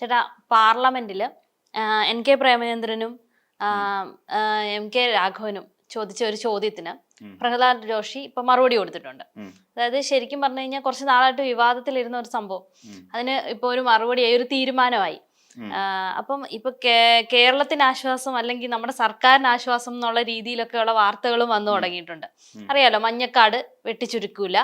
ചേട്ടാ പാർലമെന്റിൽ N K പ്രേമചന്ദ്രനും എം കെ രാഘവനും ചോദിച്ച ഒരു ചോദ്യത്തിന്. പ്രഹ്ലാദ് ജോഷി ഇപ്പൊ മറുപടി കൊടുത്തിട്ടുണ്ട്. അതായത് ശരിക്കും പറഞ്ഞു കഴിഞ്ഞാൽ കുറച്ച് നാളായിട്ട് വിവാദത്തിലിരുന്ന ഒരു സംഭവം. അതിന് ഇപ്പൊ ഒരു മറുപടിയായി ഒരു തീരുമാനമായി. അപ്പം ഇപ്പൊ കേരളത്തിന് ആശ്വാസം അല്ലെങ്കിൽ നമ്മുടെ സർക്കാരിന് ആശ്വാസം എന്നുള്ള രീതിയിലൊക്കെയുള്ള വാർത്തകളും വന്നു തുടങ്ങിയിട്ടുണ്ട്. അറിയാലോ മഞ്ഞക്കാട് വെട്ടിച്ചുരുക്കൂല.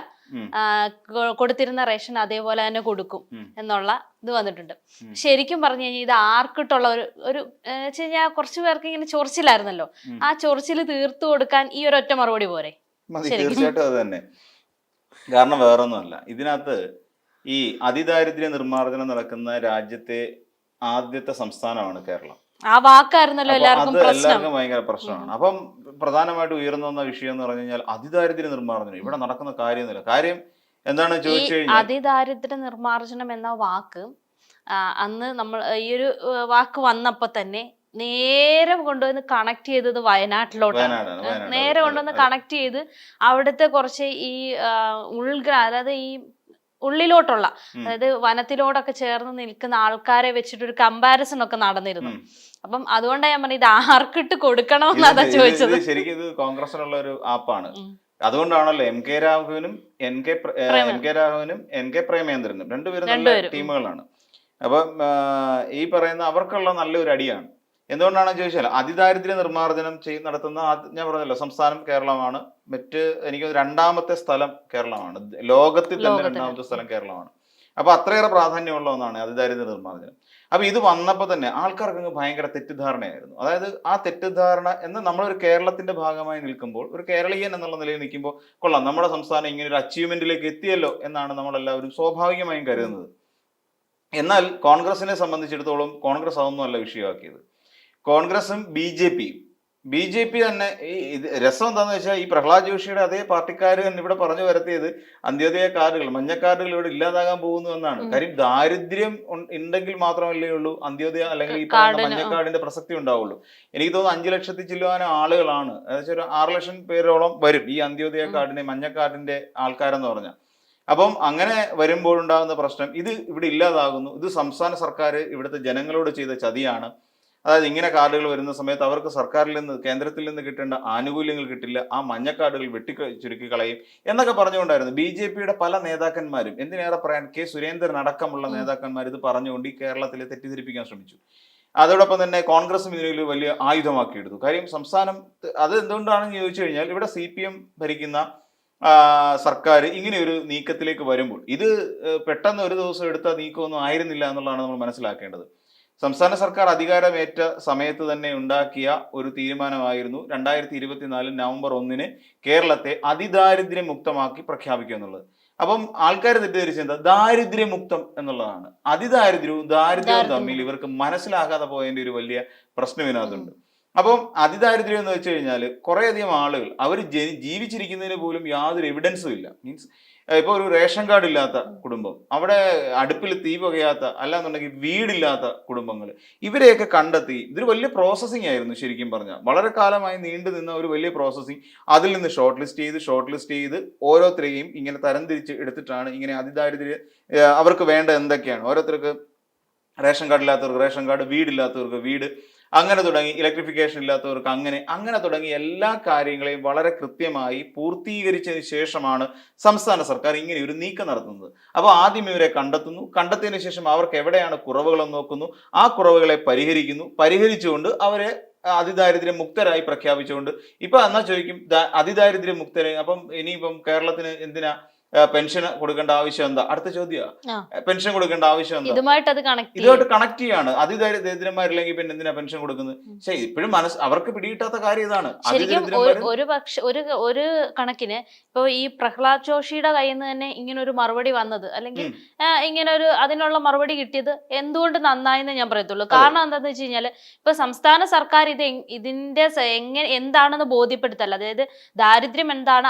കൊടുത്തിരുന്ന റേഷൻ അതേപോലെ തന്നെ കൊടുക്കും. എന്നുള്ള ഇത് വന്നിട്ടുണ്ട്. ശരിക്കും പറഞ്ഞു കഴിഞ്ഞാൽ ഇത് ആർക്കിട്ടുള്ള ഒരു ഒരു വെച്ച് കഴിഞ്ഞാൽ കുറച്ച് പേർക്ക് ഇങ്ങനെ ചൊറിച്ചിലായിരുന്നല്ലോ. ആ ചൊറിച്ചിൽ തീർത്തു കൊടുക്കാൻ ഈ ഒരു ഒറ്റ മറുപടി പോരെ. തീർച്ചയായിട്ടും അത് തന്നെ. കാരണം വേറൊന്നുമല്ല. ഇതിനകത്ത് ഈ അതിദാരിദ്ര്യ നിർമ്മാർജനം നടക്കുന്ന രാജ്യത്തെ ആദ്യത്തെ സംസ്ഥാനമാണ് കേരളം. ആ വാക്കായിരുന്നല്ലോ എല്ലാവർക്കും പ്രശ്നം. എല്ലാവർക്കും ഭയങ്കര പ്രശ്നമാണ്. അപ്പം പ്രധാനമായിട്ട് ഉയർന്നു വന്ന വിഷയം എന്ന് പറഞ്ഞു കഴിഞ്ഞാൽ അതിദാരിദ്ര്യ നിർമ്മാർജനം. ഇവിടെ നടക്കുന്ന കാര്യമൊന്നുമില്ല. കാര്യം എന്താണ് ഈ ചോദിച്ചു കഴിഞ്ഞാൽ അതിദാരിദ്ര്യ നിർമ്മാർജനം എന്ന വാക്ക് അന്ന് നമ്മൾ ഈ ഒരു വാക്ക് വന്നപ്പോ തന്നെ നേരെ കൊണ്ടുവന്ന് കണക്ട് ചെയ്തത് വയനാട്ടിലോട്ടാണ്. നേരെ കൊണ്ടുവന്ന് കണക്ട് ചെയ്ത് അവിടുത്തെ കുറച്ച് ഈ ഉൾഗ്ര അതായത് ഈ ഉള്ളിലോട്ടുള്ള. അതായത് വനത്തിലോടൊക്കെ ചേർന്ന് നിൽക്കുന്ന ആൾക്കാരെ വെച്ചിട്ടൊരു കമ്പാരിസൺ ഒക്കെ നടന്നിരുന്നു. അപ്പം അതുകൊണ്ടാണ് ഞാൻ പറഞ്ഞത് ഇത് ആർക്കിട്ട് കൊടുക്കണം ഇത് എന്നതാ ഇത് ചോദിച്ചത്. ശരിക്കും ഇത് കോൺഗ്രസിനുള്ള ഒരു ആപ്പാണ്. അതുകൊണ്ടാണല്ലോ എം കെ രാഘവനും എൻ കെ എം കെ രാഘവനും എൻ കെ പ്രേമേന്ദ്രനും രണ്ടുപേരും നല്ല ടീമുകളാണ്. അപ്പം ഈ പറയുന്ന അവർക്കുള്ള നല്ലൊരു അടിയാണ്. എന്തുകൊണ്ടാണെന്ന് ചോദിച്ചാൽ അതിദാരിദ്ര്യ നിർമ്മാർജനം ചെയ്ത് നടത്തുന്ന ഞാൻ പറഞ്ഞല്ലോ സംസ്ഥാനം കേരളമാണ്. മറ്റ് എനിക്ക് രണ്ടാമത്തെ സ്ഥലം കേരളമാണ്. ലോകത്തിൽ തന്നെ രണ്ടാമത്തെ സ്ഥലം കേരളമാണ്. അപ്പൊ അത്രയേറെ പ്രാധാന്യമുള്ള ഒന്നാണ് അതിദാരിദ്ര്യ നിർമ്മാർജനം. അപ്പൊ ഇത് വന്നപ്പോ തന്നെ ആൾക്കാർക്ക് ഭയങ്കര തെറ്റിദ്ധാരണയായിരുന്നു. അതായത് ആ തെറ്റിദ്ധാരണ എന്ന് നമ്മളൊരു കേരളത്തിന്റെ ഭാഗമായി നിൽക്കുമ്പോൾ ഒരു കേരളീയൻ എന്നുള്ള നിലയിൽ നിൽക്കുമ്പോൾ കൊള്ളാം നമ്മുടെ സംസ്ഥാനം ഇങ്ങനെ ഒരു അച്ചീവ്മെന്റിലേക്ക് എത്തിയല്ലോ എന്നാണ് നമ്മളെല്ലാവരും സ്വാഭാവികമായും കരുതുന്നത്. എന്നാൽ കോൺഗ്രസിനെ സംബന്ധിച്ചിടത്തോളം കോൺഗ്രസ് അതൊന്നും അല്ല വിഷയമാക്കിയത്. കോൺഗ്രസും ബി ജെ പിയും ബി ജെ പി തന്നെ ഈ ഇത് രസം എന്താന്ന് വെച്ചാൽ ഈ പ്രഹ്ലാദ് ജോഷിയുടെ അതേ പാർട്ടിക്കാർ തന്നെ ഇവിടെ പറഞ്ഞു വരുത്തിയത് അന്ത്യോദയ കാർഡുകൾ മഞ്ഞ കാർഡുകൾ ഇവിടെ ഇല്ലാതാകാൻ പോകുന്നു എന്നാണ്. കാര്യം ദാരിദ്ര്യം ഉണ്ടെങ്കിൽ മാത്രമല്ലേ ഉള്ളൂ. അന്ത്യോദയ അല്ലെങ്കിൽ ഈ പറയുന്ന മഞ്ഞ കാർഡിന്റെ പ്രസക്തി ഉണ്ടാവുള്ളൂ. എനിക്ക് തോന്നുന്നു അഞ്ചു ലക്ഷത്തി ചില്ലുവാനും ആളുകളാണ്. അതായത് ഒരു ആറ് ലക്ഷം പേരോളം വരും ഈ അന്ത്യോദയ. കാർഡിന്റെ മഞ്ഞ കാർഡിന്റെ ആൾക്കാരെന്ന് പറഞ്ഞാൽ. അപ്പം അങ്ങനെ വരുമ്പോഴുണ്ടാകുന്ന പ്രശ്നം ഇത് ഇവിടെ ഇല്ലാതാകുന്നു. ഇത് സംസ്ഥാന സർക്കാർ ഇവിടുത്തെ ജനങ്ങളോട് ചെയ്ത ചതിയാണ്. അതായത് ഇങ്ങനെ കാർഡുകൾ വരുന്ന സമയത്ത് അവർക്ക് സർക്കാരിൽ നിന്ന് കേന്ദ്രത്തിൽ നിന്ന് കിട്ടേണ്ട ആനുകൂല്യങ്ങൾ കിട്ടില്ല ആ മഞ്ഞ കാർഡുകൾ വെട്ടി ചുരുക്കി കളയും എന്നൊക്കെ പറഞ്ഞുകൊണ്ടായിരുന്നു. ബി ജെ പിയുടെ പല നേതാക്കന്മാരും എന്തിനേറെ പറയാൻ കെ സുരേന്ദ്രൻ അടക്കമുള്ള നേതാക്കന്മാർ ഇത് പറഞ്ഞുകൊണ്ട് ഈ കേരളത്തിലെ തെറ്റിദ്ധരിപ്പിക്കാൻ ശ്രമിച്ചു. അതോടൊപ്പം തന്നെ കോൺഗ്രസും ഇതിനൊരു വലിയ ആയുധമാക്കിയെടുത്തു. കാര്യം സംസ്ഥാനം അത് എന്തുകൊണ്ടാണെന്ന് ചോദിച്ചു കഴിഞ്ഞാൽ ഇവിടെ സി പി എം ഭരിക്കുന്ന സർക്കാർ ഇങ്ങനെ ഒരു നീക്കത്തിലേക്ക് വരുമ്പോൾ ഇത് പെട്ടെന്ന് ഒരു ദിവസം എടുത്ത നീക്കമൊന്നും ആയിരുന്നില്ല എന്നുള്ളതാണ് നമ്മൾ മനസ്സിലാക്കേണ്ടത്. സംസ്ഥാന സർക്കാർ അധികാരമേറ്റ സമയത്ത് തന്നെ ഉണ്ടാക്കിയ ഒരു തീരുമാനമായിരുന്നു രണ്ടായിരത്തി ഇരുപത്തിനാല് നവംബർ ഒന്നിന് കേരളത്തെ അതിദാരിദ്ര്യം മുക്തമാക്കി പ്രഖ്യാപിക്കുക എന്നുള്ളത്. അപ്പം ആൾക്കാർ തെറ്റിദ്ധരിച്ച എന്താ? ദാരിദ്ര്യമുക്തം എന്നുള്ളതാണ്. അതിദാരിദ്ര്യവും ദാരിദ്ര്യവും ദാരിദ്ര്യം. തമ്മിൽ ഇവർക്ക് മനസ്സിലാകാതെ പോയതിന്റെ ഒരു വലിയ പ്രശ്നം ഇതിനകത്തുണ്ട്. അപ്പം അതിദാരിദ്ര്യം എന്ന് വെച്ച് കഴിഞ്ഞാൽ കുറേയധികം ആളുകൾ അവർ ജീവിച്ചിരിക്കുന്നതിന് പോലും യാതൊരു എവിഡൻസും ഇല്ല. മീൻസ് ഇപ്പോൾ ഒരു റേഷൻ കാർഡ് ഇല്ലാത്ത കുടുംബം അവിടെ അടുപ്പിൽ തീ പുകയാത്ത അല്ലാന്നുണ്ടെങ്കിൽ വീടില്ലാത്ത കുടുംബങ്ങൾ ഇവരെയൊക്കെ കണ്ടെത്തി ഇതൊരു വലിയ പ്രോസസ്സിംഗ് ആയിരുന്നു ശരിക്കും പറഞ്ഞാൽ. വളരെ കാലമായി നീണ്ടു നിന്ന ഒരു വലിയ പ്രോസസ്സിംഗ് അതിൽ നിന്ന് ഷോർട്ട് ലിസ്റ്റ് ചെയ്ത് ഷോർട്ട് ലിസ്റ്റ് ചെയ്ത് ഓരോരുത്തരെയും ഇങ്ങനെ തരംതിരിച്ച് എടുത്തിട്ടാണ് ഇങ്ങനെ അതിദാരിദ്ര്യ അവർക്ക് വേണ്ട എന്തൊക്കെയാണ്. ഓരോരുത്തർക്ക് റേഷൻ കാർഡ് ഇല്ലാത്തവർക്ക് റേഷൻ കാർഡ് വീടില്ലാത്തവർക്ക് വീട് അങ്ങനെ തുടങ്ങി ഇലക്ട്രിഫിക്കേഷൻ ഇല്ലാത്തവർക്ക് അങ്ങനെ അങ്ങനെ തുടങ്ങി എല്ലാ കാര്യങ്ങളെയും വളരെ കൃത്യമായി പൂർത്തീകരിച്ചതിന് ശേഷമാണ് സംസ്ഥാന സർക്കാർ ഇങ്ങനെ ഒരു നീക്കം നടത്തുന്നത്. അപ്പോൾ ആദ്യം ഇവരെ കണ്ടെത്തുന്നു. കണ്ടെത്തിയതിനു ശേഷം അവർക്ക് എവിടെയാണ് കുറവുകളെന്ന് നോക്കുന്നു. ആ കുറവുകളെ പരിഹരിക്കുന്നു. പരിഹരിച്ചുകൊണ്ട് അവരെ അതിദാരിദ്ര്യ മുക്തരായി പ്രഖ്യാപിച്ചുകൊണ്ട് ഇപ്പൊ എന്നാ ചോദിക്കും അതിദാരിദ്ര്യ മുക്തരായി അപ്പം ഇനിയിപ്പം കേരളത്തിന് എന്തിനാ പെൻഷൻ കൊടുക്കേണ്ട ആവശ്യം എന്താ? അടുത്ത ചോദ്യം പെൻഷൻ കൊടുക്കേണ്ട ആവശ്യം എന്താ? ഇതുമായിട്ട് അത് കണക്ട് ഇതുമായിട്ട് കണക്ട് ചെയ്യാണ്. അതിദരിദ്രന്മാരില്ലെങ്കിൽ പിന്നെ എന്തിനാ പെൻഷൻ കൊടുക്കുന്നത്? ശരി ഇപ്പോഴും മനസ്സ് അവർക്ക് പിടികിട്ടാത്ത കാര്യം ഇതാണ്. ശരിക്കും പക്ഷെ ഒരു പക്ഷ ഒരു ഒരു കണക്കിന് ഇപ്പൊ ഈ പ്രഹ്ലാദ് ജോഷിയുടെ കയ്യിൽ നിന്ന് തന്നെ ഇങ്ങനെ ഒരു മറുപടി വന്നത്. അല്ലെങ്കിൽ ഇങ്ങനെ ഒരു അതിനുള്ള മറുപടി കിട്ടിയത് എന്തുകൊണ്ട് നന്നായെന്ന് ഞാൻ പറയത്തുള്ളൂ. കാരണം എന്താണെന്ന് വെച്ച് കഴിഞ്ഞാൽ ഇപ്പൊ സംസ്ഥാന സർക്കാർ ഇത് ഇതിന്റെ എങ്ങനെ എന്താണെന്ന് ബോധ്യപ്പെടുത്തല്ല. അതായത് ദാരിദ്ര്യം എന്താണ്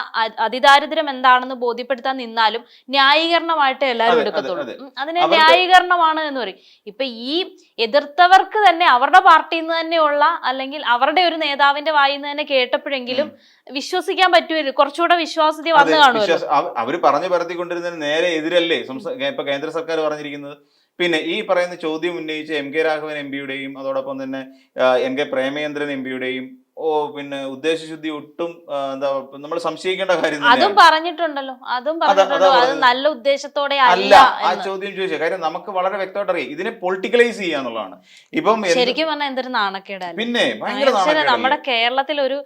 അതിദാരിദ്ര്യം എന്താണെന്ന് ബോധ്യപ്പെടുത്താൻ നിന്നാലും ന്യായീകരണമായിട്ട് എല്ലാവരും എടുക്കത്തുള്ളൂ. അതിനെ ന്യായീകരണമാണ് എന്ന് പറയും. ഇപ്പൊ ഈ എതിർത്തവർക്ക് തന്നെ അവരുടെ പാർട്ടിയിൽ നിന്ന് തന്നെയുള്ള അല്ലെങ്കിൽ അവരുടെ ഒരു നേതാവിന്റെ വായിൽ നിന്ന് തന്നെ കേട്ടപ്പോഴെങ്കിലും വിശ്വസിക്കാൻ പറ്റുമല്ലോ കുറച്ചുകൂടെ വിശ്വാസ്യത വന്നു കാണുമല്ലോ. അവർ അവർ പറഞ്ഞു പരത്തിക്കൊണ്ടിരുന്നതിന് നേരെ എതിരല്ലേ? ഇപ്പൊ കേന്ദ്ര സർക്കാർ പറഞ്ഞിരിക്കുന്നത്. പിന്നെ ഈ പറയുന്ന ചോദ്യം ഉന്നയിച്ച എം കെ രാഘവൻ എം പിയുടെയും അതോടൊപ്പം തന്നെ എം കെ പ്രേമചന്ദ്രൻ എം പിയുടെയും ഓ പിന്നെ ഉദ്ദേശശുദ്ധി ഒട്ടും എന്താ നമ്മൾ സംശയിക്കേണ്ട കാര്യം അതും പറഞ്ഞിട്ടുണ്ടല്ലോ. അതും പറഞ്ഞിട്ടുണ്ടല്ലോ. അത് നല്ല ഉദ്ദേശത്തോടെ അല്ല ആ ചോദ്യം ചോദിച്ചത് കാര്യം നമുക്ക് വളരെ വ്യക്തമായിട്ട് അറിയാം ഇതിനെ പൊളിറ്റിക്കലൈസ് ചെയ്യാന്നുള്ളതാണ് ഇപ്പം ശരിക്കും പറഞ്ഞാൽ എന്തൊരു നാണക്കേടാ പിന്നെ നമ്മുടെ കേരളത്തിൽ ഒരു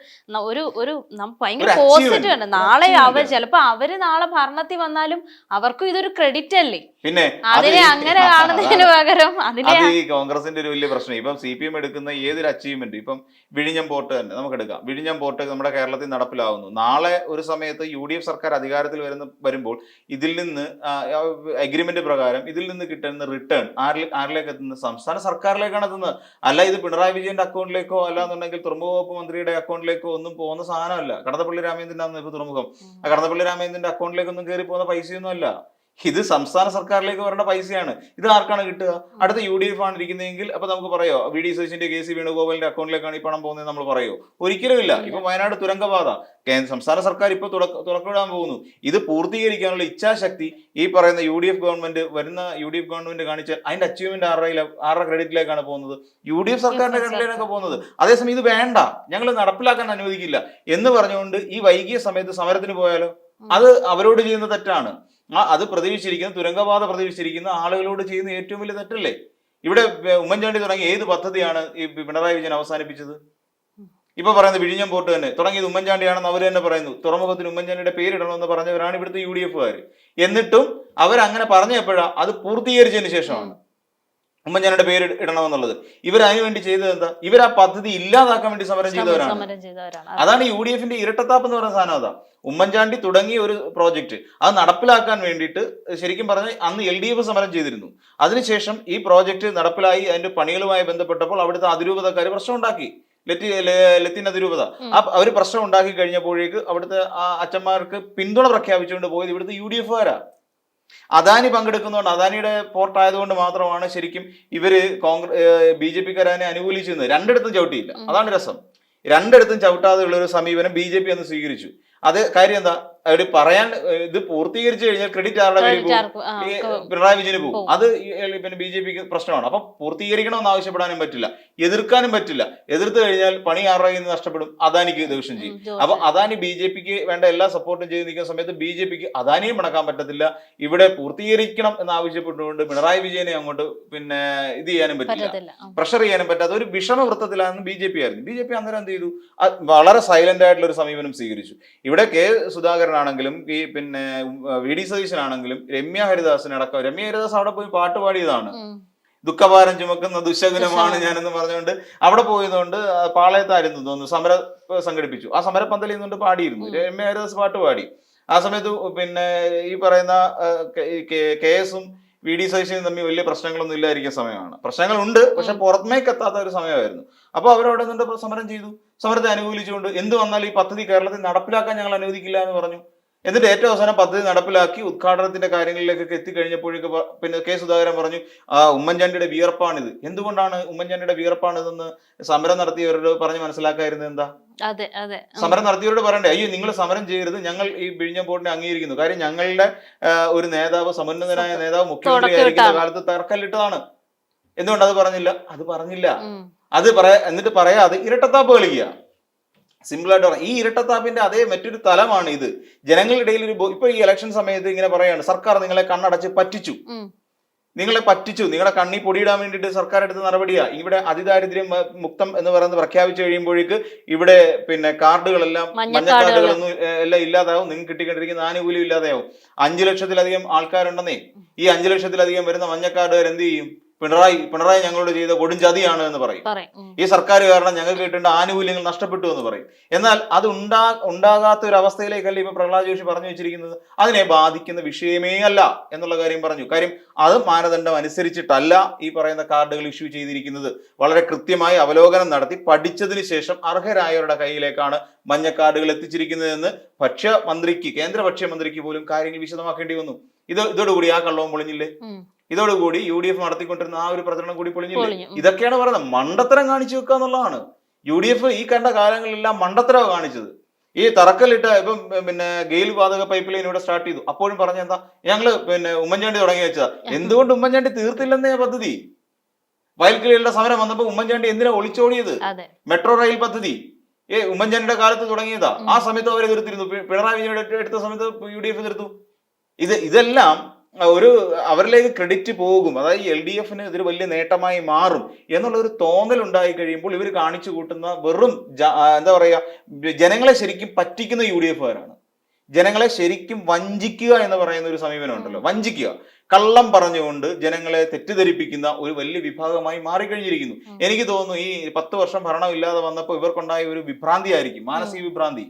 ഒരു ഒരു ഭയങ്കര പോസിറ്റീവ് ആണ് നാളെ അവർ ചിലപ്പോ അവർ നാളെ ഭരണത്തിൽ വന്നാലും അവർക്കും ഇതൊരു ക്രെഡിറ്റ് അല്ലേ? പിന്നെ അതിനെ അങ്ങനെ. കാണുന്നതിന് പകരം അതിനെ അത് കോൺഗ്രസിന്റെ ഒരു വലിയ പ്രശ്നം. ഇപ്പം സി പി എം എടുക്കുന്ന ഏതൊരു അച്ചീവ്മെന്റ് ഇപ്പം വിഴിഞ്ഞം പോർട്ട് തന്നെ. നമുക്ക് എടുക്കാം വിഴിഞ്ഞം പോർട്ട് നമ്മുടെ കേരളത്തിൽ നടപ്പിലാവുന്നു. നാളെ ഒരു സമയത്ത് യു ഡി എഫ് സർക്കാർ അധികാരത്തിൽ വരുന്ന വരുമ്പോൾ ഇതിൽ നിന്ന് അഗ്രിമെന്റ് പ്രകാരം ഇതിൽ നിന്ന് കിട്ടുന്ന റിട്ടേൺ ആരിലേക്ക് എത്തുന്നത്? സംസ്ഥാന സർക്കാരിലേക്കാണ് എത്തുന്നത്. അല്ല ഇത് പിണറായി വിജയന്റെ അക്കൗണ്ടിലേക്കോ അല്ലാന്നുണ്ടെങ്കിൽ തുറമുഖ വകുപ്പ് മന്ത്രിയുടെ അക്കൗണ്ടിലേക്കോ ഒന്നും പോകുന്ന സാധനമല്ല. കടന്നപ്പള്ളി രാമേന്ദ്രന്റെ ഇപ്പൊ തുറമുഖം. കടന്നപ്പള്ളി രാമേന്ദ്രന്റെ അക്കൗണ്ടിലേക്കൊന്നും കയറി പോകുന്ന പൈസയൊന്നും അല്ല ഇത് സംസ്ഥാന സർക്കാരിലേക്ക് വരേണ്ട പൈസയാണ്. ഇത് ആർക്കാണ് കിട്ടുക? അടുത്ത യു ഡി എഫ് ആണ് ഇരിക്കുന്നതെങ്കിൽ അപ്പൊ നമുക്ക് പറയോ വി ഡി സതീശിന്റെ കെ സി വേണുഗോപാലിന്റെ അക്കൗണ്ടിലേക്കാണ് ഈ പണം പോകുന്നത് നമ്മൾ പറയോ? ഒരിക്കലും ഇല്ല. ഇപ്പൊ വയനാട് തുരങ്കപാത. സംസ്ഥാന സർക്കാർ ഇപ്പൊ തുറക്ക- തുറക്കിടാൻ പോകുന്നു. ഇത് പൂർത്തീകരിക്കാനുള്ള ഇച്ഛാശക്തി ഈ പറയുന്ന യു ഡി എഫ് ഗവൺമെന്റ് വരുന്ന യു ഡി എഫ് ഗവൺമെന്റ് കാണിച്ച അതിന്റെ അച്ചീവ്മെന്റ് ആരുടെ ആരുടെ ക്രെഡിറ്റിലേക്കാണ് പോകുന്നത്? യു ഡി എഫ് സർക്കാരിന്റെ ക്രെഡിറ്റിലേക്കാണ് പോകുന്നത്. അതേസമയം ഇത് വേണ്ട. ഞങ്ങൾ നടപ്പിലാക്കാൻ അനുവദിക്കില്ല. എന്ന് പറഞ്ഞുകൊണ്ട് ഈ വൈകിയ സമയത്ത് സമരത്തിന് പോയാലോ? അത് അവരോട് ചെയ്യുന്ന തെറ്റാണ്. ആ അത് പ്രതീക്ഷിച്ചിരിക്കുന്ന തുരങ്കപാത പ്രതീക്ഷിച്ചിരിക്കുന്ന ആളുകളോട് ചെയ്യുന്ന ഏറ്റവും വലിയ തെറ്റല്ലേ? ഇവിടെ ഉമ്മൻചാണ്ടി തുടങ്ങിയ ഏത് പദ്ധതിയാണ് ഈ പിണറായി വിജയൻ അവസാനിപ്പിച്ചത്? ഇപ്പൊ പറയുന്നത് വിഴിഞ്ഞം പോർട്ട് തന്നെ. തുടങ്ങിയത് ഉമ്മൻചാണ്ടിയാണെന്ന് അവർ തന്നെ പറയുന്നു. തുറമുഖത്തിന് ഉമ്മൻചാണ്ടിയുടെ പേരിടണമെന്ന് പറഞ്ഞവരാണ് ഇവിടുത്തെ യു ഡി എഫുകാർ എന്നിട്ടും അവരങ്ങനെ പറഞ്ഞപ്പോഴാ അത് പൂർത്തീകരിച്ചതിന് ശേഷമാണ്. ഉമ്മൻചാണ്ടിയുടെ പേര് ഇടണമെന്നുള്ളത്. ഇവർ അതിനു വേണ്ടി ചെയ്തത് എന്താ? ഇവർ ആ പദ്ധതി ഇല്ലാതാക്കാൻ വേണ്ടി സമരം ചെയ്തവരാണ്. അതാണ് യു ഡി എഫിന്റെ ഇരട്ടത്താപ്പ് എന്ന് പറയുന്ന സാധനം അതാ. ഉമ്മൻചാണ്ടി തുടങ്ങിയ ഒരു പ്രോജക്റ്റ് അത് നടപ്പിലാക്കാൻ വേണ്ടിയിട്ട് ശരിക്കും പറഞ്ഞാൽ അന്ന് എൽ ഡി എഫ് സമരം ചെയ്തിരുന്നു. അതിനുശേഷം ഈ പ്രോജക്റ്റ് നടപ്പിലായി അതിന്റെ പണികളുമായി ബന്ധപ്പെട്ടപ്പോൾ അവിടുത്തെ അതിരൂപതക്കാർ പ്രശ്നം ഉണ്ടാക്കി ലത്തി ലെ- അതിരൂപത. ആ അവർ പ്രശ്നം ഉണ്ടാക്കി കഴിഞ്ഞപ്പോഴേക്ക് അവിടുത്തെ ആ അച്ഛന്മാർക്ക് പിന്തുണ പ്രഖ്യാപിച്ചുകൊണ്ട് പോയത് ഇവിടുത്തെ യു ഡി എഫുകാരാ അദാനി പങ്കെടുക്കുന്നതുകൊണ്ട് അദാനിയുടെ പോർട്ടായതുകൊണ്ട് മാത്രമാണ് ശരിക്കും ഇവർ കോൺഗ്രസ് ബി ജെ പിക്കാരെ അനുകൂലിച്ചിരുന്നത്. രണ്ടിടത്തും ചവിട്ടിയില്ല. അതാണ് രസം. രണ്ടിടത്തും ചവിട്ടാതെയുള്ള ഒരു സമീപനം ബി ജെ പി അന്ന് സ്വീകരിച്ചു. അത് കാര്യം എന്താ? അവർ പറയാൻ ഇത് പൂർത്തീകരിച്ചു കഴിഞ്ഞാൽ ക്രെഡിറ്റ് ആരുടെ പോകും? പിണറായി വിജയന് പോകും. അത് പിന്നെ ബി ജെ പിക്ക് പ്രശ്നമാണ്. അപ്പൊ പൂർത്തീകരിക്കണമെന്ന് ആവശ്യപ്പെടാനും പറ്റില്ല. എതിർക്കാനും പറ്റില്ല. എതിർത്തു കഴിഞ്ഞാൽ പണി ആരുടെ നിന്ന് നഷ്ടപ്പെടും? അദാനിക്ക് ദോഷം ചെയ്യും. അപ്പൊ അദാനി ബി ജെ പിക്ക് വേണ്ട എല്ലാ സപ്പോർട്ടും ചെയ്ത് നിൽക്കുന്ന സമയത്ത് ബി ജെ പിക്ക് അദാനിയും മടക്കാൻ പറ്റത്തില്ല. ഇവിടെ പൂർത്തീകരിക്കണം എന്ന് ആവശ്യപ്പെട്ടുകൊണ്ട് പിണറായി വിജയനെ അങ്ങോട്ട് പിന്നെ ഇത് ചെയ്യാനും പറ്റില്ല. പ്രഷർ ചെയ്യാനും പറ്റാത്ത ഒരു വിഷമവൃത്തത്തിലാണ് ബി ജെ പി ആയിരുന്നു. ബി ജെ പി അന്നേരം എന്ത് ചെയ്തു? വളരെ സൈലന്റ് ആയിട്ടുള്ള ഒരു സമീപനം സ്വീകരിച്ചു. ഇവിടെ കെ സുധാകരൻ ആണെങ്കിലും ഈ പിന്നെ വി ഡി സതീശനാണെങ്കിലും രമ്യ ഹരിദാസിനടക്കം രമ്യ ഹരിദാസ് അവിടെ പോയി പാട്ട് പാടിയതാണ്. ദുഃഖഭാരം ചുമക്കുന്ന ദുശകുനമാണ് ഞാനെന്ന് പറഞ്ഞുകൊണ്ട് അവിടെ പോയതുകൊണ്ട് പാളയത്തായിരുന്നു തോന്നുന്നു സമരം സംഘടിപ്പിച്ചു. ആ സമരപ്പന്തലിൽ നിന്നുകൊണ്ട് പാടിയിരുന്നു. രമ്യ ഹരിദാസ് പാട്ട് പാടി. ആ സമയത്ത് പിന്നെ ഈ പറയുന്ന കെ എസും വി ഡി സതീശനും തമ്മിൽ വലിയ പ്രശ്നങ്ങളൊന്നും ഇല്ലായിരിക്കുന്ന സമയമാണ്. പ്രശ്നങ്ങളുണ്ട് പക്ഷെ. പുറമേക്ക് എത്താത്ത ഒരു സമയമായിരുന്നു. അപ്പോൾ അവരവിടെ നിന്നിട്ട് സമരം ചെയ്തു. സമരത്തെ അനുകൂലിച്ചുകൊണ്ട് എന്ത് വന്നാലും ഈ പദ്ധതി കേരളത്തിൽ നടപ്പിലാക്കാൻ ഞങ്ങൾ അനുവദിക്കില്ല എന്ന് പറഞ്ഞു. എന്നിട്ട് ഏറ്റവും അവസാനം പദ്ധതി നടപ്പിലാക്കി ഉദ്ഘാടനത്തിന്റെ കാര്യങ്ങളിലേക്കൊക്കെ എത്തിക്കഴിഞ്ഞപ്പോഴേക്ക് പിന്നെ കെ സുധാകരൻ പറഞ്ഞു ആ ഉമ്മൻചാണ്ടിയുടെ വിയർപ്പാണിത്. എന്തുകൊണ്ടാണ് ഉമ്മൻചാണ്ടിയുടെ വിയർപ്പാണിതെന്ന് സമരം നടത്തിയവരോട് പറഞ്ഞ് മനസ്സിലാക്കായിരുന്നത് എന്താ? അതെ അതെ. സമരം നടത്തിയവരോട് പറയണ്ടേ അയ്യോ നിങ്ങൾ സമരം ചെയ്യരുത് ഞങ്ങൾ ഈ വിഴിഞ്ഞം ബോർഡിനെ അംഗീകരിക്കുന്നു. കാര്യം ഞങ്ങളുടെ ഒരു നേതാവ് സമുന്നതനായ നേതാവ് മുഖ്യമന്ത്രി ആയിരിക്കുന്ന കാലത്ത് തറക്കല്ലിട്ടതാണ് എന്തുകൊണ്ട് അത് പറഞ്ഞില്ല? അത് പറഞ്ഞില്ല. അത് പറയാ എന്നിട്ട് പറയാതെ ഇരട്ടത്താപ്പ് കളിക്കുക. സിമ്പിൾ ആയിട്ട് പറയാം ഈ ഇരട്ടത്താപ്പിന്റെ അതേ മറ്റൊരു തലമാണ് ഇത് ജനങ്ങളുടെ ഇടയിൽ ഒരു ഇപ്പൊ ഈ ഇലക്ഷൻ സമയത്ത് ഇങ്ങനെ പറയാണ് സർക്കാർ നിങ്ങളെ കണ്ണടച്ച് പറ്റിച്ചു. നിങ്ങളെ പറ്റിച്ചു. നിങ്ങളെ കണ്ണി പൊടിയിടാൻ വേണ്ടിയിട്ട് സർക്കാർ എടുത്ത നടപടിയാ. ഇവിടെ അതിദാരിദ്ര്യം മുക്തം എന്ന് പറയുന്നത് പ്രഖ്യാപിച്ചു കഴിയുമ്പോഴേക്ക് ഇവിടെ പിന്നെ കാർഡുകളെല്ലാം മഞ്ഞ കാർഡുകളൊന്നും എല്ലാം ഇല്ലാതാവും. നിങ്ങൾക്ക് കിട്ടിക്കൊണ്ടിരിക്കുന്ന ആനുകൂല്യം ഇല്ലാതെയാവും. അഞ്ചു ലക്ഷത്തിലധികം ആൾക്കാരുണ്ടെന്നേ. ഈ അഞ്ചു ലക്ഷത്തിലധികം വരുന്ന മഞ്ഞ കാർഡുകാർ എന്ത് ചെയ്യും? പിണറായി പിണറായി ഞങ്ങളോട് ചെയ്ത കൊടുംചതിയാണ് എന്ന് പറയും. ഈ സർക്കാർ കാരണം ഞങ്ങൾക്ക് കിട്ടേണ്ട ആനുകൂല്യങ്ങൾ നഷ്ടപ്പെട്ടു എന്ന് പറയും. എന്നാൽ അത് ഉണ്ടാ ഉണ്ടാകാത്ത ഒരു അവസ്ഥയിലേക്കല്ല ഇപ്പൊ പ്രഹ്ലാദ് ജോഷി പറഞ്ഞു വെച്ചിരിക്കുന്നത്? അതിനെ ബാധിക്കുന്ന വിഷയമേ അല്ല എന്നുള്ള കാര്യം പറഞ്ഞു. കാര്യം അത് മാനദണ്ഡം അനുസരിച്ചിട്ടല്ല ഈ പറയുന്ന കാർഡുകൾ ഇഷ്യൂ ചെയ്തിരിക്കുന്നത്. വളരെ കൃത്യമായി അവലോകനം നടത്തി പഠിച്ചതിന് ശേഷം അർഹരായവരുടെ കയ്യിലേക്കാണ് മഞ്ഞ കാർഡുകൾ എത്തിച്ചിരിക്കുന്നതെന്ന് ഭക്ഷ്യമന്ത്രിക്ക് കേന്ദ്ര ഭക്ഷ്യമന്ത്രിക്ക് പോലും കാര്യങ്ങൾ വിശദമാക്കേണ്ടി വന്നു. ഇത് ഇതോടുകൂടി ആ കള്ളവും പൊളിഞ്ഞില്ലേ. ഇതോടുകൂടി യു ഡി എഫ് നടത്തിക്കൊണ്ടിരുന്ന ആ ഒരു പ്രചരണം കൂടി പൊളിഞ്ഞില്ലേ? പൊളിഞ്ഞു. ഇതൊക്കെയാണ് പറയുന്നത്. മണ്ടത്തരം കാണിച്ചു വെക്കുക എന്നുള്ളതാണ്. യു ഡി എഫ് ഈ കണ്ട കാലങ്ങളിലെല്ലാം മണ്ടത്തരമാണ് കാണിച്ചത്. ഈ തറക്കല്ലിട്ട ഇപ്പം പിന്നെ ഗെയിൽ വാതക പൈപ്പ് ലൈൻ ഇവിടെ സ്റ്റാർട്ട് ചെയ്തു. അപ്പോഴും പറഞ്ഞ എന്താ? ഞങ്ങൾ പിന്നെ ഉമ്മൻചാണ്ടി തുടങ്ങി വെച്ചതാ. എന്തുകൊണ്ട് ഉമ്മൻചാണ്ടി തീർത്തില്ലെന്നേ പദ്ധതി? വയൽക്കിളികളുടെ സമരം വന്നപ്പോൾ ഉമ്മൻചാണ്ടി എന്തിനാ ഒളിച്ചോടിയത്? മെട്രോ റെയിൽ പദ്ധതി. ഏ ഉമ്മൻചാണ്ടിയുടെ കാലത്ത് തുടങ്ങിയതാ. ആ സമയത്ത് അവരെ തീർത്തിരുന്നു പിണറായി വിജയൻ എടുത്ത സമയത്ത് യു ഡി എഫ് തീർത്തു ഇത് ഇതെല്ലാം ഒരു അവരിലേക്ക് ക്രെഡിറ്റ് പോകും. അതായത് എൽ ഡി എഫിന് ഇതൊരു വലിയ നേട്ടമായി മാറും എന്നുള്ള ഒരു തോന്നൽ ഉണ്ടായി കഴിയുമ്പോൾ ഇവർ കാണിച്ചു കൂട്ടുന്ന വെറും എന്താ പറയുക ജനങ്ങളെ ശരിക്കും പറ്റിക്കുന്ന യു ഡി എഫുകാരാണ് ജനങ്ങളെ ശരിക്കും വഞ്ചിക്കുക എന്ന് പറയുന്ന ഒരു സമീപനം ഉണ്ടല്ലോ. വഞ്ചിക്കുക. കള്ളം പറഞ്ഞുകൊണ്ട് ജനങ്ങളെ തെറ്റിദ്ധരിപ്പിക്കുന്ന ഒരു വലിയ വിഭാഗമായി മാറിക്കഴിഞ്ഞിരിക്കുന്നു. എനിക്ക് തോന്നുന്നു ഈ പത്ത് വർഷം ഭരണമില്ലാതെ വന്നപ്പോൾ ഇവർക്കുണ്ടായ ഒരു വിഭ്രാന്തി ആയിരിക്കും. മാനസിക വിഭ്രാന്തി.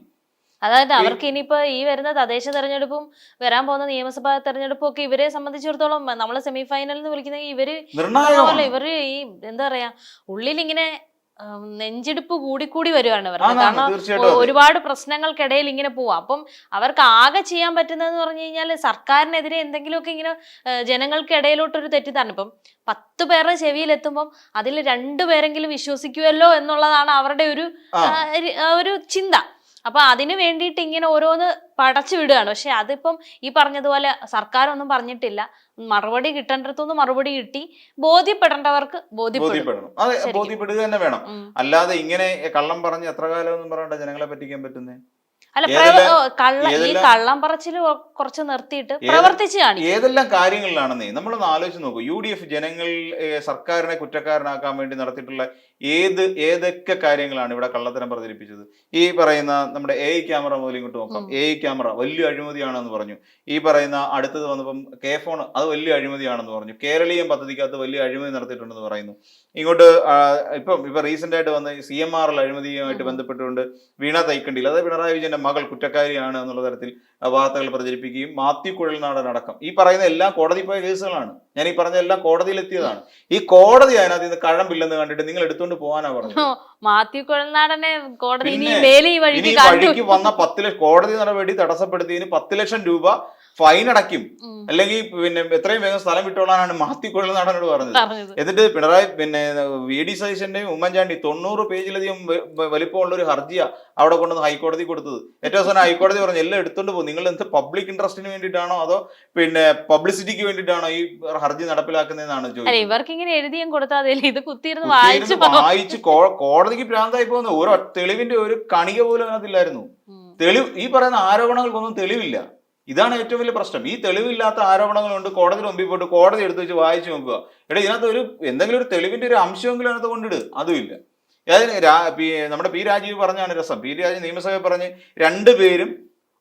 അതായത് അവർക്ക് ഇനിയിപ്പോ ഈ വരുന്ന തദ്ദേശ തെരഞ്ഞെടുപ്പും വരാൻ പോകുന്ന നിയമസഭാ തെരഞ്ഞെടുപ്പും ഒക്കെ ഇവരെ സംബന്ധിച്ചിടത്തോളം നമ്മളെ സെമി ഫൈനൽ എന്ന് വിളിക്കുന്ന ഇവർ ഇവർ ഈ എന്താ പറയാ ഉള്ളിൽ ഇങ്ങനെ നെഞ്ചെടുപ്പ് കൂടിക്കൂടി വരുവാണ് അവർക്ക് കാരണം ഒരുപാട് പ്രശ്നങ്ങൾക്കിടയിൽ ഇങ്ങനെ പോവാം. അപ്പം അവർക്ക് ആകെ ചെയ്യാൻ പറ്റുന്നതെന്ന് പറഞ്ഞു കഴിഞ്ഞാൽ സർക്കാരിനെതിരെ എന്തെങ്കിലുമൊക്കെ ഇങ്ങനെ ജനങ്ങൾക്ക് ജനങ്ങൾക്കിടയിലോട്ടൊരു തെറ്റിദ്ധാരണ. ഇപ്പം പത്ത് പേരുടെ ചെവിയിലെത്തുമ്പം അതിൽ രണ്ടുപേരെങ്കിലും വിശ്വസിക്കുമല്ലോ എന്നുള്ളതാണ് അവരുടെ ഒരു ഒരു ചിന്ത. അപ്പൊ അതിനു വേണ്ടിയിട്ട് ഇങ്ങനെ ഓരോന്ന് പടച്ചു വിടുകയാണ്. പക്ഷെ അതിപ്പം ഈ പറഞ്ഞതുപോലെ സർക്കാരൊന്നും പറഞ്ഞിട്ടില്ല. മറുപടി കിട്ടേണ്ടടുത്തുനിന്ന് മറുപടി കിട്ടി. ബോധ്യപ്പെടേണ്ടവർക്ക് ബോധ്യപ്പെടും. ബോധ്യപ്പെടണം. അതെ. ബോധ്യപ്പെടുക തന്നെ വേണം. അല്ലാതെ ഇങ്ങനെ കള്ളം പറഞ്ഞ് എത്ര കാലം ഒന്നും പറയണ്ട ജനങ്ങളെ പറ്റിക്കാൻ പറ്റുന്നേ? അല്ല കള്ള ഈ കള്ളം പറച്ചിൽ കുറച്ച് നിർത്തിയിട്ട് പ്രവർത്തിച്ച് കാണിക്കും. ഏതെല്ലാം കാര്യങ്ങളിലാണെന്നേ നമ്മളൊന്ന് ആലോചിച്ച് നോക്കൂ. യു ഡി എഫ് ജനങ്ങൾ സർക്കാരിനെ കുറ്റക്കാരനാക്കാൻ വേണ്ടി നടത്തിയിട്ടുള്ള ഏത് ഏതൊക്കെ കാര്യങ്ങളാണ് ഇവിടെ കള്ളത്തരം പ്രചരിപ്പിച്ചത്? ഈ പറയുന്ന നമ്മുടെ എ ഐ ക്യാമറ മുതൽ ഇങ്ങോട്ട് നോക്കാം. എ ഐ ക്യാമറ വലിയ അഴിമതിയാണെന്ന് പറഞ്ഞു. ഈ പറയുന്ന അടുത്തത് വന്നപ്പം കെ ഫോൺ അത് വലിയ അഴിമതിയാണെന്ന് പറഞ്ഞു. കേരളീയം പദ്ധതിക്കകത്ത് വലിയ അഴിമതി നടത്തിയിട്ടുണ്ടെന്ന് പറയുന്നു. ഇങ്ങോട്ട് ഇപ്പം ഇപ്പൊ റീസെന്റ് ആയിട്ട് വന്ന സി എം ആർ എൽ അഴിമതിയുമായിട്ട് ബന്ധപ്പെട്ടുകൊണ്ട് വീണ തൈക്കണ്ടിയിൽ അതായത് പിണറായി വിജയന്റെ മകൾ കുറ്റക്കാരിയാണ് എന്നുള്ള തരത്തിൽ വാർത്തകൾ പ്രചരിപ്പിക്കുകയും മാത്യു കുഴൽനാടൻ അടക്കം. ഈ പറയുന്ന എല്ലാം കോടതി പോയ കേസുകളാണ്. ഞാൻ ഈ പറഞ്ഞ എല്ലാം കോടതിയിലെത്തിയതാണ്. ഈ കോടതി അതിനകത്ത് ഇന്ന് കഴമ്പില്ലെന്ന് കണ്ടിട്ട് നിങ്ങൾ എടുത്തുകൊണ്ട് പോകാനാ പറഞ്ഞു മാത്യു കുഴൽനാടനെ കോടതി ഇനി വഴിക്ക് വന്ന പത്ത് ലക്ഷം കോടതി നടപടി തടസ്സപ്പെടുത്തിയതിന് പത്ത് ലക്ഷം രൂപ ഫൈൻ അടയ്ക്കും. അല്ലെങ്കിൽ പിന്നെ എത്രയും വേഗം സ്ഥലം വിട്ടോളാനാണ് മാത്യു കുഴൽനാടനോട് പറഞ്ഞത്. എന്നിട്ട് പിണറായി പിന്നെ വി ഡി സതീശന്റെയും ഉമ്മൻചാണ്ടി തൊണ്ണൂറ് പേജിലധികം വലിപ്പമുള്ള ഒരു ഹർജിയാണ് അവിടെ കൊണ്ടുവന്ന് ഹൈക്കോടതി കൊടുത്തത്. ഏറ്റവും അവസാനം ഹൈക്കോടതി പറഞ്ഞു എല്ലാം എടുത്തോണ്ട് പോകും നിങ്ങൾ എന്ത് പബ്ലിക് ഇൻട്രസ്റ്റിന് വേണ്ടിയിട്ടാണോ അതോ പിന്നെ പബ്ലിസിറ്റിക്ക് വേണ്ടിയിട്ടാണോ ഈ ഹർജി നടപ്പിലാക്കുന്നതെന്നാണ് ചോദിച്ചത് ഇവർക്ക് ഇങ്ങനെ എഴുതിയും കൊടുത്താൽ ഇത് കുത്തിയിരുന്ന് വായിച്ചു. വായിച്ച് കോടതിക്ക് ഭ്രാന്തായി പോകുന്ന ഓരോ തെളിവിന്റെ ഒരു കണിക പോലും അതിനകത്തില്ലായിരുന്നു. തെളിവ് ഈ പറയുന്ന ആരോപണങ്ങൾക്കൊന്നും തെളിവില്ല. ഇതാണ് ഏറ്റവും വലിയ പ്രശ്നം. ഈ തെളിവില്ലാത്ത ആരോപണങ്ങളുണ്ട്. കോടതി മുമ്പിൽ പോയിട്ട് കോടതി എടുത്തു വെച്ച് വായിച്ചു നോക്കുക. എടാ ഇതിനകത്ത് ഒരു എന്തെങ്കിലും ഒരു തെളിവിന്റെ ഒരു അംശമെങ്കിലും അതിനകത്ത് കൊണ്ടിട്. അതുമില്ല. അതിന് നമ്മുടെ പി രാജീവ് പറഞ്ഞാണ് രസം. പി രാജീവ് നിയമസഭയിൽ പറഞ്ഞ് രണ്ടുപേരും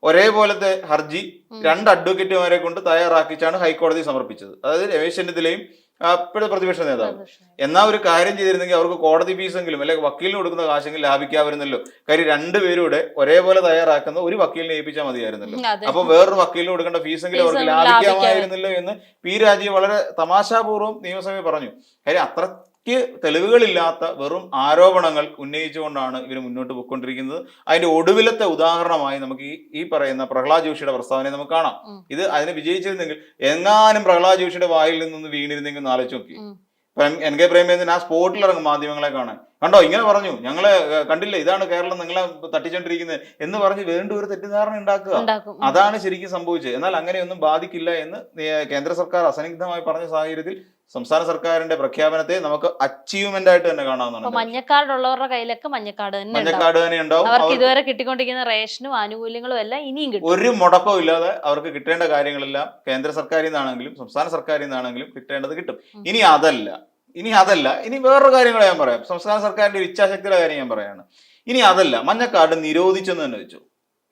ഒരേപോലത്തെ ഹർജി രണ്ട് അഡ്വക്കേറ്റുമാരെ കൊണ്ട് തയ്യാറാക്കിച്ചാണ് ഹൈക്കോടതി സമർപ്പിച്ചത്. അതായത് രമേശ് ചെന്നിത്തലയും അപ്പോഴത്തെ പ്രതിപക്ഷ നേതാവ്. എന്നാ ഒരു കാര്യം ചെയ്തിരുന്നെങ്കിൽ അവർക്ക് കോടതി ഫീസെങ്കിലും അല്ലെങ്കിൽ വക്കീലിന് കൊടുക്കുന്ന കാശെങ്കിലും ലാഭിക്കാമായിരുന്നല്ലോ. കാര്യം രണ്ടുപേരുടെ ഒരേപോലെ തയ്യാറാക്കുന്ന ഒരു വക്കീലിനെ ഏൽപ്പിച്ചാൽ മതിയായിരുന്നല്ലോ. അപ്പൊ വേറൊരു വക്കീലിന് കൊടുക്കേണ്ട ഫീസെങ്കിലും അവർക്ക് ലാഭിക്കാമായിരുന്നല്ലോ എന്ന് പി രാജീവ് വളരെ തമാശാപൂർവം നിയമസഭയിൽ പറഞ്ഞു. കാര്യം അത്രയ്ക്ക് തെളിവുകളില്ലാത്ത വെറും ആരോപണങ്ങൾ ഉന്നയിച്ചുകൊണ്ടാണ് ഇവർ മുന്നോട്ട് പോയിക്കൊണ്ടിരിക്കുന്നത്. അതിന്റെ ഒടുവിലത്തെ ഉദാഹരണമായി നമുക്ക് ഈ ഈ പറയുന്ന പ്രഹ്ലാദ് ജോഷിയുടെ പ്രസ്താവനയെ നമുക്ക് കാണാം. ഇത് അതിന് വിജയിച്ചിരുന്നെങ്കിൽ എങ്ങാനും പ്രഹ്ലാദ് ജോഷിയുടെ വായിൽ നിന്നൊന്ന് വീണിരുന്നെങ്കിൽ ഒന്ന് ആലോചിച്ച് നോക്കി. എൻ- കെ പ്രേമചന്ദ്രൻ ആ സ്പോട്ടിൽ ഇറങ്ങും മാധ്യമങ്ങളെ കാണാൻ. കണ്ടോ? ഇങ്ങനെ പറഞ്ഞു. ഞങ്ങൾ കണ്ടില്ല? ഇതാണ് കേരളം നിങ്ങളെ തട്ടിച്ചോണ്ടിരിക്കുന്നത് എന്ന് പറഞ്ഞ് വീണ്ടും ഒരു തെറ്റിദ്ധാരണ ഉണ്ടാക്കുക. അതാണ് ശരിക്കും സംഭവിച്ചത്. എന്നാൽ അങ്ങനെയൊന്നും ബാധിക്കില്ല എന്ന് കേന്ദ്ര സർക്കാർ അസന്നിഗ്ധമായി പറഞ്ഞ സാഹചര്യത്തിൽ സംസ്ഥാന സർക്കാരിന്റെ പ്രഖ്യാപനത്തെ നമുക്ക് അച്ചീവ്മെന്റ് ആയിട്ട് തന്നെ കാണാവുന്നതാണ്. മഞ്ഞക്കാർഡ് ഉള്ളവരുടെ കയ്യിലൊക്കെ മഞ്ഞക്കാർഡ് തന്നെ മഞ്ഞക്കാട് തന്നെ ഉണ്ടാവും. അവർക്ക് അവർ ഇതുവരെ കിട്ടിക്കൊണ്ടിരിക്കുന്ന റേഷനും ആനുകൂല്യങ്ങളും എല്ലാം ഇനിയും കിട്ടും. ഒരു മുടക്കവും ഇല്ലാതെ അവർക്ക് കിട്ടേണ്ട കാര്യങ്ങളെല്ലാം കേന്ദ്ര സർക്കാരിൽ നിന്നാണെങ്കിലും സംസ്ഥാന സർക്കാരിൽ നിന്നാണെങ്കിലും കിട്ടേണ്ടത് കിട്ടും. ഇനി അതല്ല. ഇനി അതല്ല. ഇനി വേറൊരു കാര്യങ്ങൾ ഞാൻ പറയാം. സംസ്ഥാന സർക്കാരിന്റെ ഇച്ഛാശക്തിയുടെ കാര്യം ഞാൻ പറയാണ്. ഇനി അതല്ല. മഞ്ഞക്കാർഡ് നിരോധിച്ചെന്ന് തന്നെ വെച്ചു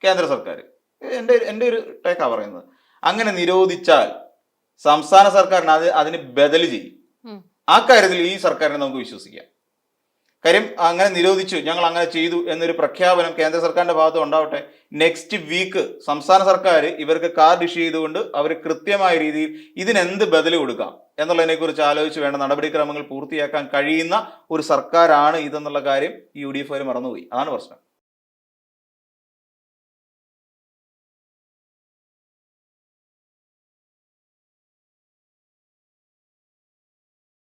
കേന്ദ്ര സർക്കാർ എന്റെ എന്റെ ഒരു ടേക്കാ പറയുന്നത്. അങ്ങനെ നിരോധിച്ചാൽ സംസ്ഥാന സർക്കാരിന് അത് അതിന് ബദൽ ചെയ്യും. ആ കാര്യത്തിൽ ഈ സർക്കാരിനെ നമുക്ക് വിശ്വസിക്കാം. കാര്യം അങ്ങനെ നിരോധിച്ചു ഞങ്ങൾ അങ്ങനെ ചെയ്തു എന്നൊരു പ്രഖ്യാപനം കേന്ദ്ര സർക്കാരിന്റെ ഭാഗത്ത് ഉണ്ടാവട്ടെ. നെക്സ്റ്റ് വീക്ക് സംസ്ഥാന സർക്കാർ ഇവർക്ക് കാർഡ് ഇഷ്യൂ ചെയ്തുകൊണ്ട് അവർ കൃത്യമായ രീതിയിൽ ഇതിനെന്ത് ബദൽ കൊടുക്കാം എന്നുള്ളതിനെ കുറിച്ച് ആലോചിച്ച് വേണ്ട നടപടിക്രമങ്ങൾ പൂർത്തിയാക്കാൻ കഴിയുന്ന ഒരു സർക്കാരാണ് ഇതെന്നുള്ള കാര്യം യു ഡി എഫ് മറന്നുപോയി. അതാണ് പ്രശ്നം.